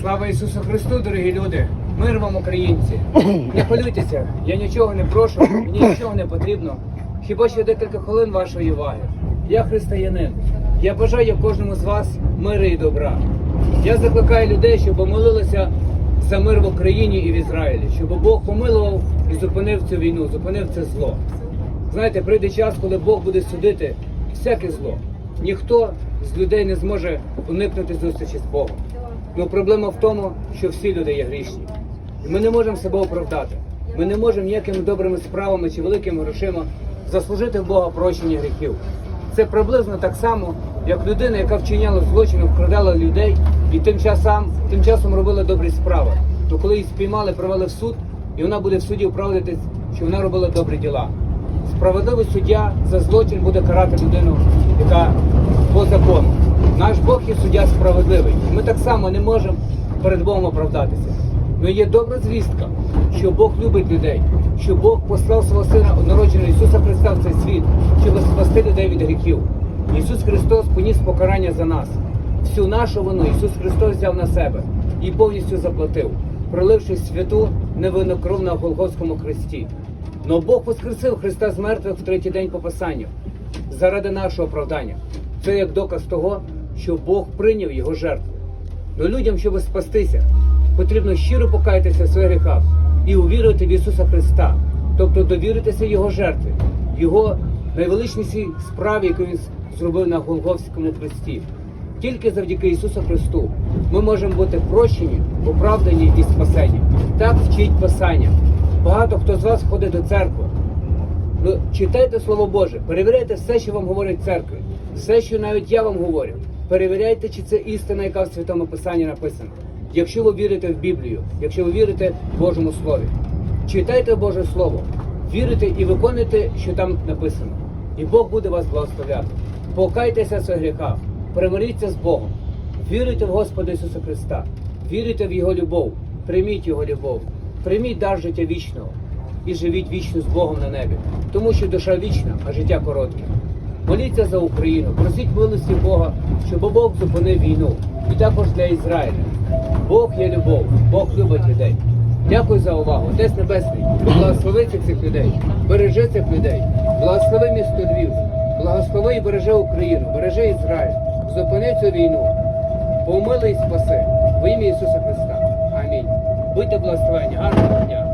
Слава Ісусу Христу, дорогі люди! Мир вам, українці! Не хвилюйтеся, я нічого не прошу, мені нічого не потрібно. Хіба що декілька хвилин вашої уваги. Я християнин. Я бажаю кожному з вас миру і добра. Я закликаю людей, щоб молилися за мир в Україні і в Ізраїлі, щоб Бог помилував і зупинив цю війну, зупинив це зло. Знаєте, прийде час, коли Бог буде судити всяке зло. Ніхто з людей не зможе уникнути зустрічі з Богом. Ну проблема в тому, що всі люди є грішні. І ми не можемо себе оправдати. Ми не можемо ніякими добрими справами чи великими грошима заслужити в Бога прощення гріхів. Це приблизно так само, як людина, яка вчиняла злочин, вкрадала людей і тим часом, тим часом робила добрі справи. То коли її спіймали, провели в суд, і вона буде в суді оправдатись, що вона робила добрі діла. Справедливий суддя за злочин буде карати людину, яка по закону. Наш Бог є суддя справедливий. Ми так само не можемо перед Богом оправдатися. Ну є добра звістка, що Бог любить людей, що Бог послав свого сина однородженого Ісуса Христа в цей світ, щоб спасти людей від гріхів. Ісус Христос поніс покарання за нас. Всю нашу вину Ісус Христос взяв на себе і повністю заплатив, проливши святу невинну кров на Голгофському хресті. Но Бог воскресив Христа з мертвих в третій день по Писанню заради нашого оправдання. Це як доказ того, що Бог прийняв його жертву. Но людям, щоб спастися, потрібно щиро покаятися в своїх гріхах і увірувати в Ісуса Христа, тобто довіритися Його жертві, Його найвеличнішій справі, яку Він зробив на Голгофському хресті. Тільки завдяки Ісусу Христу ми можемо бути прощені, оправдані і спасені. Так вчить Писання. Багато хто з вас ходить до церкви. Ну, читайте Слово Боже, перевіряйте все, що вам говорить церкви, все, що навіть я вам говорю. Перевіряйте, чи це істина, яка в Святому Писанні написана. Якщо ви вірите в Біблію, якщо ви вірите в Божому Слові, читайте Боже Слово, вірите і виконуйте, що там написано. І Бог буде вас благословляти. Покайтеся в своїх гріхах, примиріться з Богом, віруйте в Господа Ісуса Христа, віруйте в Його любов, прийміть Його любов, прийміть дар життя вічного. І живіть вічно з Богом на небі, тому що душа вічна, а життя коротке. Моліться за Україну, просіть милості Бога, щоб Бог зупинив війну, і також для Ізраїля. Бог є любов, Бог любить людей. Дякую за увагу. Отець Небесний, благослови цих людей, бережи цих людей, благослови місто Львів, благослови і бережи Україну, бережи Ізраїль, зупини цю війну, помилуй і спаси. Во ім'я Ісуса Христа. Амінь. Будьте благословені, гарного дня.